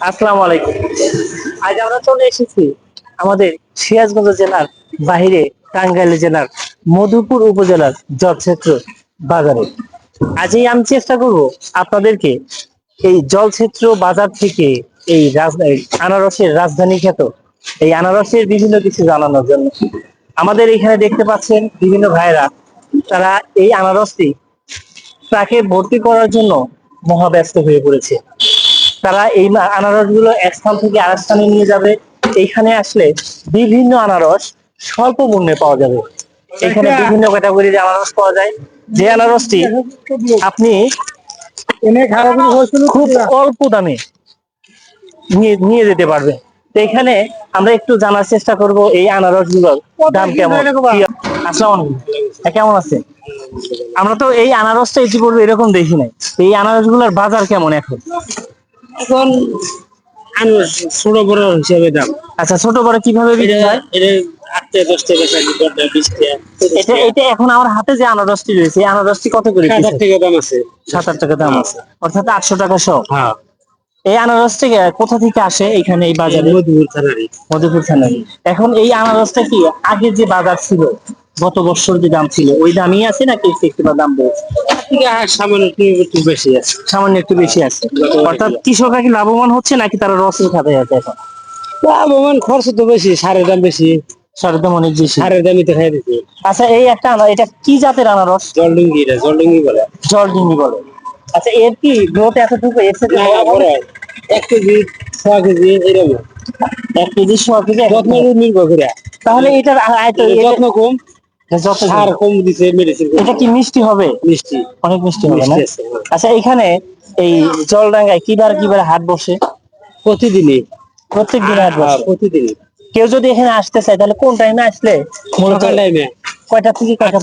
আসসালামু আলাইকুম। আজ আমরা চলে এসেছি আমাদের সিরাজগঞ্জ জেলার বাইরে টাঙ্গাইল জেলার মধুপুর উপজেলার জলক্ষেত্র বাজারে। আজই আমি চেষ্টা করব আপনাদেরকে এই জলক্ষেত্র বাজার থেকে এই রাজ- এই আনারসের রাজধানী খ্যাত, এই আনারসের বিভিন্ন কিছু জানানোর জন্য। আমাদের এখানে দেখতে পাচ্ছেন বিভিন্ন ভাইরা তারা এই আনারসটি তাকে ভর্তি করার জন্য মহাব্যস্ত হয়ে পড়েছে। তারা এই আনারসগুলো এক স্থান থেকে আরেক স্থানে নিয়ে যাবে। এইখানে আসলে বিভিন্ন আনারস স্বল্প মূল্যে পাওয়া যাবে। এখানে বিভিন্ন ক্যাটাগরির আনারস পাওয়া যায়। যে আনারসটি আপনি খুব অল্প দামে নিয়ে যেতে পারবেন তো এখানে আমরা একটু জানার চেষ্টা করব এই আনারসগুলোর দাম কেমন? আসসালামু হ্যাঁ, কেমন আছে? আমরা তো এই আনারসটা ইতিপূর্বে এরকম দেখি নাই। এই আনারসগুলোর বাজার কেমন এখন? এখন ছোট বড় হিসাবে দাম। আচ্ছা ছোট বড় কীভাবে বিক্রি হয়? আটটা দশটা বেচা দশটা বিশটা। এটা এটা এখন আমার হাতে যে আনারসটি রয়েছে এই আনারসটি কত করে সাত আট টাকা দাম আছে। সাত আট টাকা দাম আছে। অর্থাৎ আটশো টাকা সহ হ্যাঁ। এই আনারসটি কোথা থেকে আসে এখানে এই বাজারে? মধুপুর থানারি মধুপুর এখন এই আনারসটা কি আগে যে বাজার ছিল গত বছর যে দাম ছিল ওই দামই আছে নাকি একটু দাম বেড়েছে? সামান্য একটু বেশি আছে। সামান্য একটু বেশি আছে। অর্থাৎ কৃষকরা কি লাভবান হচ্ছে নাকি তারা রসের খাতে আছে এখন? লাভবান খরচ তো বেশি সারের দাম বেশি। সারের দাম অনেক বেশি। সারের দামই তো খাই দিচ্ছে। আচ্ছা এই একটা এটা কি জাতের আনারস? জলডুঙ্গি এটা জলডুঙ্গি বলে। জল ডিঙ্গি বলে। আচ্ছা এর কি গ্রোথ এতটুকু থেকে বড়? হয়। এক কেজি ছ কেজি এরকম। এক কেজি সোয়া কেজি নির্ভর করে। তাহলে এটার আয়তন এটা- যত্ন কম সার কম দিছে মেডিসিন এটা কি মিষ্টি হবে? মিষ্টি। অনেক মিষ্টি হবে না? হ্যাঁ। আচ্ছা এখানে এই জলডাঙ্গায় কিবার কিবার হাট বসে? প্রতিদিনই। প্রত্যেক দিন হাট হ্যাঁ, বসে? প্রতিদিনই। কেউ যদি এখানে আসতে চায় তাহলে কোন টাইমে আসলে? মূলত টাইমে কয়টা থেকে কয়টা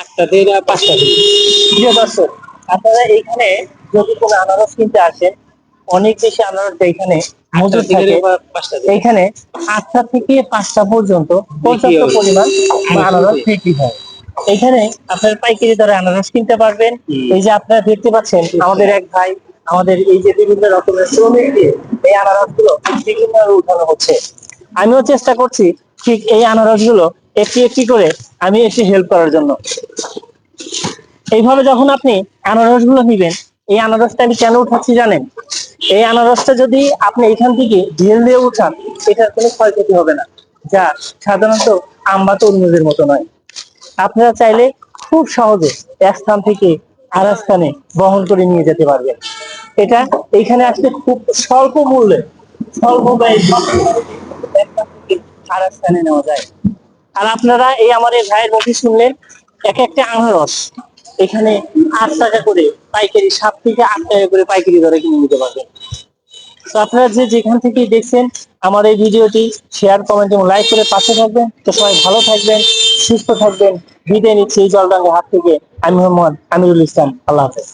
আটটা থেকে পাঁচটা থেকে। প্রিয় দর্শক আপনারা এইখানে যদি কোনো আনারস কিনতে আসেন অনেক বেশি আনারস এখানে মজুদ থেকে এইখানে আটটা থেকে পাঁচটা পর্যন্ত পর্যাপ্ত পরিমাণ আনারস বিক্রি। বিক্রি হয়। এখানে আপনার পাইকারি দরে আনারস কিনতে পারবেন। এই যে আপনারা দেখতে পাচ্ছেন আমাদের এক ভাই আমাদের এই যে বিভিন্ন রকমের শ্রমিক দিয়ে এই আনারসগুলো বিভিন্ন উঠানো হচ্ছে আমিও চেষ্টা করছি ঠিক এই আনারসগুলো একটি একটি করে আমি একটু হেল্প করার জন্য। এইভাবে যখন আপনি আনারসগুলো নিবেন, এই আনারসটা আমি কেন উঠাচ্ছি জানেন? এই আনারসটা যদি আপনি এখান থেকে ঢেল দিয়ে উঠান, এটার কোনো ক্ষয়ক্ষতি হবে না। যা সাধারণত আম বা তরমুজের মতো নয়। আপনারা চাইলে খুব সহজে এক স্থান থেকে আর স্থানে বহন করে নিয়ে যেতে পারবেন। এটা এখানে আসলে খুব স্বল্প মূল্যে, স্বল্প ব্যয় আর স্থানে নেওয়া যায়। আর আপনারা এই আমার এই ভাইয়ের মুখে শুনলেন এক একটা আনারস। এখানে আট টাকা করে পাইকারি, সাত থেকে আট টাকা করে পাইকারি দরে কিনে নিতে পারবেন। তো আপনারা যে যেখান থেকে দেখছেন আমার এই ভিডিওটি শেয়ার কমেন্ট এবং লাইক করে পাশে থাকবেন। তো সবাই ভালো থাকবেন, সুস্থ থাকবেন। বিদায় নিচ্ছি এই জলডাঙ্গা হাত থেকে। আমি মোহাম্মদ আমিরুল ইসলাম। আল্লাহ হাফেজ।